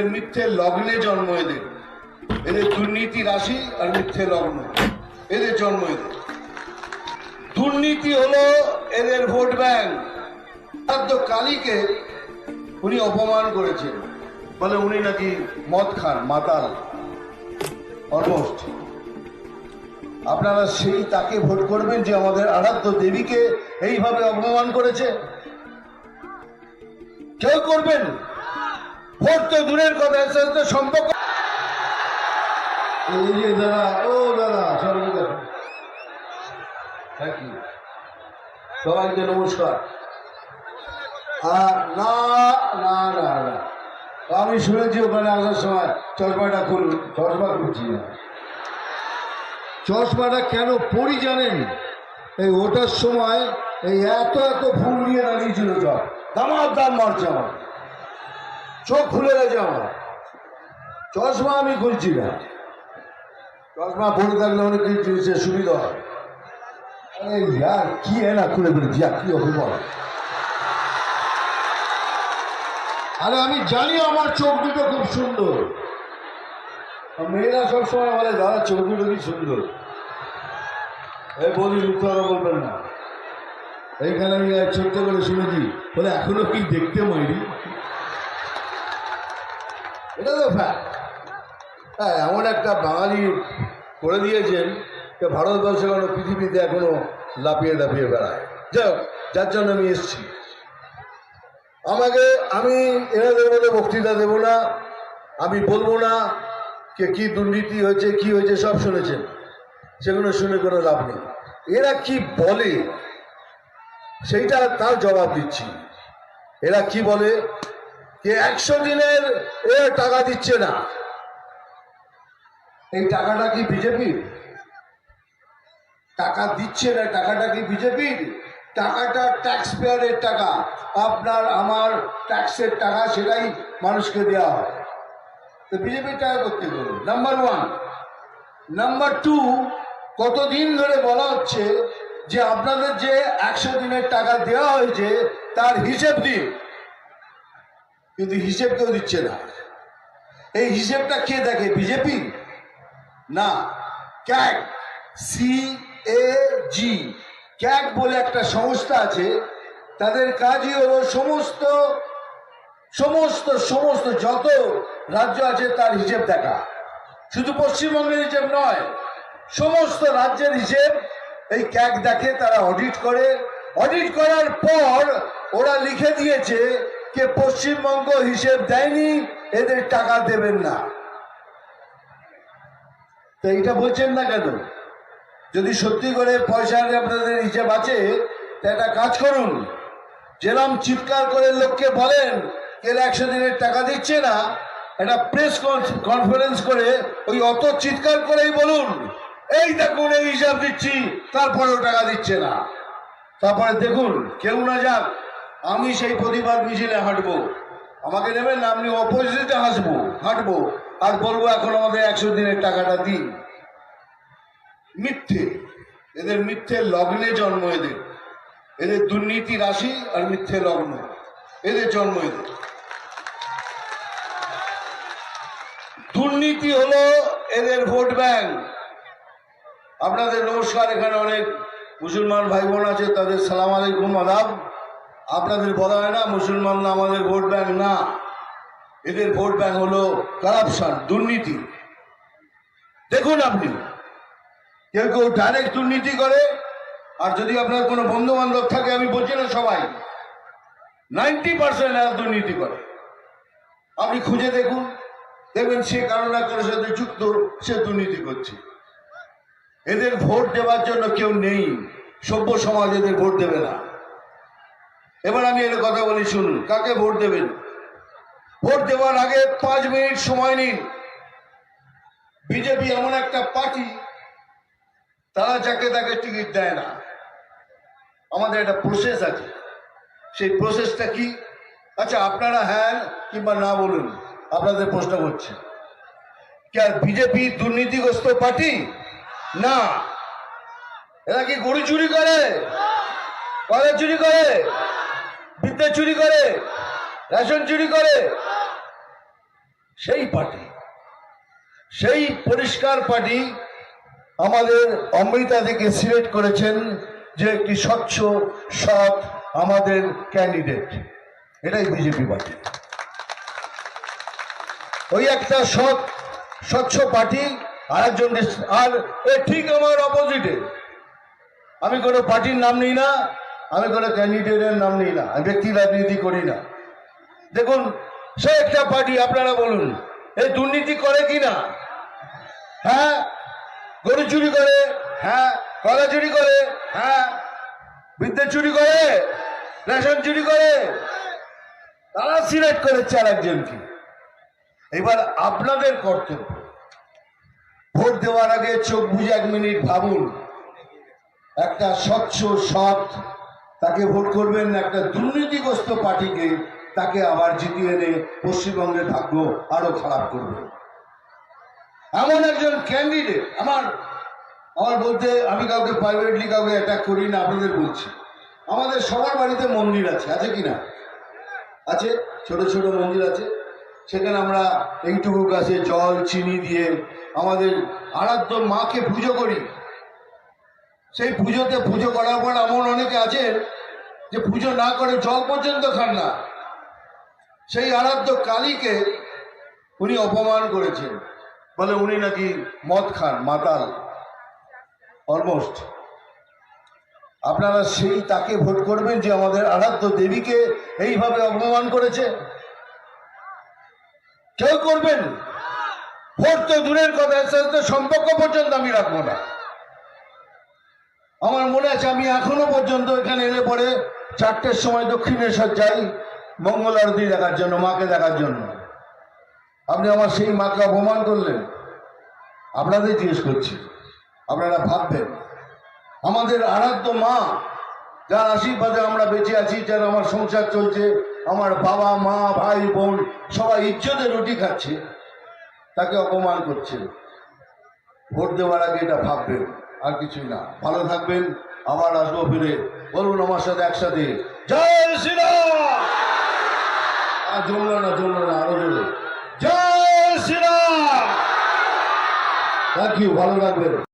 এদের মিথ্যে লগ্নে জন্ম এদের। এদের দুর্নীতি রাশি আর মিথ্যে লগ্ন। এদের জন্ম এদের। দুর্নীতি হলো এদের ভোট ব্যাংক। কালীকে উনি অপমান করেছেন। বলে উনি নাকি মদ খান, মাতাল। অলমোস্ট আপনারা সেই তাকে ভোট করবেন যে আমাদের আরাধ্য দেবীকে এইভাবে অপমান করেছে? কেউ করবেন? ভোট তো দূরের কথা এর সম্পর্ক। দাদা, ও দাদা ইউ সবাইকে নমস্কার। না না না না। আমি শুনেছি ওখানে আসার সময় চশমাটা খুলুন চশমা খুলছি না। চশমাটা কেন পড়ি জানেন? এই ওটার সময় এই এত এত ফুল নিয়ে দাঁড়িয়েছিল সব। দামার দাম মারছে আমার। চোখ খুলে গেছে আমার। চশমা আমি খুলছি না। চশমা পরে থাকলে অনেক কিছু সুবিধা হয়। আরে ইয়ার, কি है না খুলে ফেলেছি? আর কি বল আরে আমি জানি আমার চোখ দুটো খুব সুন্দর। মেয়েরা সবসময় বলে, দাদা, চোখ দুটো কি সুন্দর? এই বলি কথা বলবেন না। এইখানে আমি ছোট্ট করে শুনেছি। বলে, এখনও কি দেখতে ময়ূরি এটা তো fact। হ্যাঁ এমন একটা বাঙালি করে দিয়েছেন যে ভারতবর্ষে কোনো পৃথিবীতে এখনও লাফিয়ে লাফিয়ে বেড়ায়। যাই যার জন্য আমি এসেছি। আমাকে, আমি এনাদের মধ্যে বক্তৃতা দেব না, আমি বলব না কে কি দুর্নীতি হয়েছে, কি হয়েছে, সব শুনেছেন। সেগুলো শুনে কোনো লাভ নেই। এরা কি বলে, সেইটা তার জবাব দিচ্ছি। এরা কি বলে যে একশো দিনের এ টাকা দিচ্ছে না। এই টাকাটা কি বিজেপির? টাকা দিচ্ছে না, টাকাটা কি বিজেপির? টাকাটা ট্যাক্স পেয়ারের টাকা। আপনার, আমার ট্যাক্সের টাকা সেটাই মানুষকে দেওয়া হয় তো বিজেপির টাকা করতে গেল। নাম্বার ওয়ান নাম্বার টু কতদিন ধরে বলা হচ্ছে যে আপনাদের যে একশো দিনের টাকা দেওয়া হয়েছে, তার হিসেব দিন কিন্তু হিসেব কেউ দিচ্ছে না। এই হিসেবটা কে দেখে, বিজেপি? না, CAG C A G CAG বলে একটা সংস্থা আছে, তাদের কাজই হলো সমস্ত সমস্ত সমস্ত যত রাজ্য আছে তার হিসেব দেখা। শুধু পশ্চিমবঙ্গের হিসেব নয়, সমস্ত রাজ্যের হিসেব এই ক্যাগ দেখে তারা অডিট করে। অডিট করার পর ওরা লিখে দিয়েছে যে পশ্চিমবঙ্গ হিসেব দেয়নি, এদের টাকা দেবেন না। তো এইটা বলছেন না কেন? যদি সত্যি করে পয়সার আপনাদের হিসেব আছে, তা একটা কাজ করুন। যেরম চিৎকার করে লোককে বলেন, এর একশো দিনের টাকা দিচ্ছে না, একটা প্রেস কনফারেন্স করে ওই অত চিৎকার করেই বলুন, এই দেখুন, এই হিসাব দিচ্ছি, তারপরেও টাকা দিচ্ছে না। তারপরে দেখুন, কেউ না যাক আমি সেই প্রতিবাদ মিছিলে হাঁটবো। আমাকে নেবেন না আপনি অপোজিটে হাসবো, হাঁটবো। আর বলব এখন আমাদের একশো দিনের টাকাটা দিন। মিথ্যে। এদের মিথ্যে লগ্নে জন্ম এদের। এদের দুর্নীতি রাশি আর মিথ্যে লগ্ন। এদের জন্ম এদের। দুর্নীতি হলো এদের ভোট ব্যাংক। আপনাদের নমস্কার, এখানে অনেক মুসলমান ভাই বোন আছে, তাদের সালাম আলাইকুম, আদাব। আপনাদের বলা হয় না, মুসলমান না, আমাদের ভোট ব্যাংক না। এদের ভোট ব্যাংক হলো কারাপশন দুর্নীতি। দেখুন আপনি, কেউ কেউ ডাইরেক্ট দুর্নীতি করে, আর যদি আপনার কোনো বন্ধু বান্ধব থাকে, আমি বলছি না সবাই নাইনটি পার্সেন্ট দুর্নীতি করে। আপনি খুঁজে দেখুন, দেখবেন সে কারও না কারোর সাথে যুক্ত, সে দুর্নীতি করছে। এদের ভোট দেওয়ার জন্য কেউ নেই, সভ্য সমাজ এদের ভোট দেবে না। এবার আমি এর কথা বলি, শুনুন, কাকে ভোট দেবেন? ভোট দেওয়ার আগে পাঁচ মিনিট সময় নিন। বিজেপি এমন একটা পার্টি, তারা যাকে তাকে টিকিট দেয় না। আমাদের একটা প্রসেস আছে। সেই প্রসেসটা কি? আচ্ছা আপনারা হ্যাঁ কিংবা না বলুন, আপনাদের প্রশ্ন করছে কি আর বিজেপি দুর্নীতিগ্রস্ত পার্টি? না। এরা কি গরু চুরি করে? কয়লা চুরি করে? বিদ্যুৎ চুরি করে, রেশন চুরি করে, সেই পার্টি, সেই পরিষ্কার পার্টি আমাদের অমৃতা থেকে সিলেক্ট করেছেন যে একটি স্বচ্ছ, সৎ আমাদের ক্যান্ডিডেট এটাই বিজেপি পার্টি। ওই একটা সৎ, স্বচ্ছ পার্টি আর একজন আর এ ঠিক আমার অপোজিটে আমি কোনো পার্টির নাম নিই না। আমি কোনো ক্যান্ডিডেটের নাম নিই না, আমি ব্যক্তি রাজনীতি করি না। দেখুন, সে একটা পার্টি, আপনারা বলুন এই দুর্নীতি করে কি না? হ্যাঁ গরু চুরি করে হ্যাঁ কলা চুরি করে হ্যাঁ বিদ্যুৎ চুরি করে, রেশন চুরি করে, তারা সিলেক্ট করেছে আর একজনকে এবার আপনাদের কর্তব্য, ভোট দেওয়ার আগে চোখ বুঝে এক মিনিট ভাবুন, একটা স্বচ্ছ, সৎ তাকে ভোট করবেন একটা দুর্নীতিগ্রস্ত পার্টিকে তাকে আবার জিতিয়ে এনে পশ্চিমবঙ্গের ভাগ্য আরও খারাপ করবে। এমন একজন ক্যান্ডিডেট আমার আমার বলতে আমি কাউকে প্রাইভেটলি কাউকে অ্যাটাক করি না, আপনাদের বলছি। আমাদের সবার বাড়িতে মন্দির আছে আছে কি না? আছে, ছোট ছোট মন্দির আছে। সেখানে আমরা এইটুকু গাছে জল, চিনি দিয়ে আমাদের আরাধ্য মাকে পুজো করি। সেই পুজোতে পুজো করার পর এমন আছেন যে পুজো না করে জল পর্যন্ত খান না, সেই আরাধ্য কালীকে উনি অপমান করেছেন। বলে উনি নাকি মদ খান, মাতাল। অলমোস্ট আপনারা সেই তাকে ভোট করবেন যে আমাদের আরাধ্য দেবীকে এইভাবে অপমান করেছে? কেউ করবেন? ভোট তো দূরের কথা সম্পর্ক পর্যন্ত আমি রাখব না। আমার মনে আছে, আমি এখনও পর্যন্ত এখানে এলে পরে চারটের সময় দক্ষিণেশ্বর যাই, মঙ্গল আরতি দেখার জন্য, মাকে দেখার জন্য। আপনি আমার সেই মাকে অপমান করলেন। আপনাদের জিজ্ঞেস করছি, আপনারা ভাববেন, আমাদের আরাধ্য মা, যার আশীর্বাদে আমরা বেঁচে আছি যার আমার সংসার চলছে, আমার বাবা, মা, ভাই, বোন, সবাই ইজ্জতে রুটি খাচ্ছে, তাকে অপমান করছে ভোট দেওয়ার আগে এটা ভাববেন। আর কিছুই না। ভালো থাকবেন, আবার আসব ফিরে। বলুন আমার সাথে একসাথে। জয় শ্রীরাম! আর না, জমলো না, আরও জোরে। জয় শ্রীরাম! থ্যাংক ইউ ভালো থাকবেন।